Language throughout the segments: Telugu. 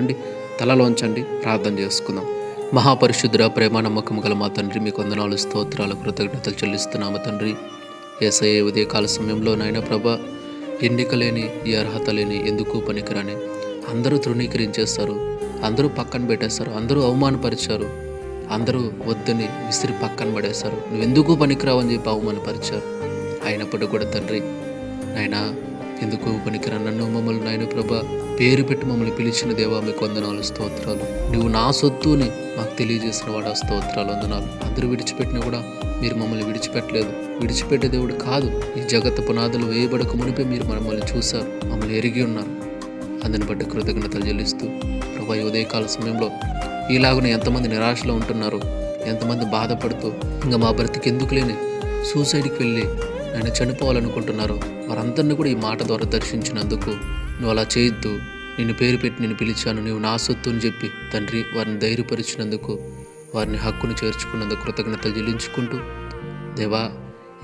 రండి తలలోంచండి ప్రార్థన చేసుకుందాం. మహాపరిశుద్ధుర ప్రేమ నమ్మకం గల మా తండ్రి మీకు వందనాలు స్తోత్రాలు కృతజ్ఞతలు చెల్లిస్తున్నాము తండ్రి. ఏసఐ ఉదయకాల సమయంలో నాయన ప్రభ ఎన్నిక లేని ఈ అర్హత లేని ఎందుకు పనికిరాని? అందరూ తృణీకరించేస్తారు అందరూ పక్కన పెట్టేస్తారు అందరూ అవమానపరిచారు అందరూ వద్దని విసిరి పక్కన పడేస్తారు. నువ్వు ఎందుకు పనికిరావని చెప్పి అవమానపరిచారు? అయినప్పటికీ కూడా తండ్రి నాయన ఎందుకు పనికిరా నన్ను మమ్మల్ని నాయన ప్రభ? పేరు పెట్టి మమ్మల్ని పిలిచిన దేవా మీకు వందనాలు స్తోత్రాలు. నువ్వు నా సొత్తుని మాకు తెలియజేసిన వాడు స్తోత్రాలు వందనాలు. అందరూ విడిచిపెట్టినా కూడా మీరు మమ్మల్ని విడిచిపెట్టలేదు. విడిచిపెట్టే దేవుడు కాదు. ఈ జగత్ పునాదులు వేయబడక మునిపే మీరు మమ్మల్ని చూశారు. మమ్మల్ని ఎరిగి ఉన్నారు. అందుని బట్టి కృతజ్ఞతలు చెల్లిస్తూ ప్రభా ఉదయకాల సమయంలో ఇలాగున ఎంతమంది నిరాశలో ఉంటున్నారు ఎంతమంది బాధపడుతూ ఇంకా మా బ్రతికి ఎందుకు లేని సూసైడ్కి వెళ్ళి నన్ను చనిపోవాలనుకుంటున్నారు వారందరినీ కూడా ఈ మాట ద్వారా దర్శించినందుకు నువ్వు అలా చేయొద్దు. నిన్ను పేరు పెట్టి నేను పిలిచాను. నీవు నా సొత్తు అని చెప్పి తండ్రి వారిని ధైర్యపరిచినందుకు వారిని హక్కును చేర్చుకున్నందుకు కృతజ్ఞతలు చెల్లించుకుంటూ దేవా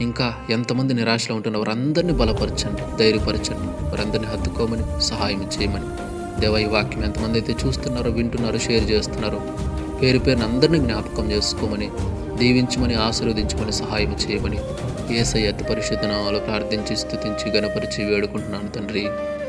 ఇంకా ఎంతమంది నిరాశలో ఉంటున్న వారందరినీ బలపరచండి ధైర్యపరచండి. వారందరినీ హత్తుకోమని సహాయం చేయమని. దేవా ఈ వాక్యం ఎంతమంది అయితే చూస్తున్నారో వింటున్నారో షేర్ చేస్తున్నారో పేరు పేరుని అందరినీ జ్ఞాపకం చేసుకోమని దీవించమని ఆశీర్వదించమని సహాయం చేయమని ఏసై అతి పరిశుద్ధనామాలు ప్రార్థించి స్థుతించి గణపరిచి వేడుకుంటున్నాను తండ్రి.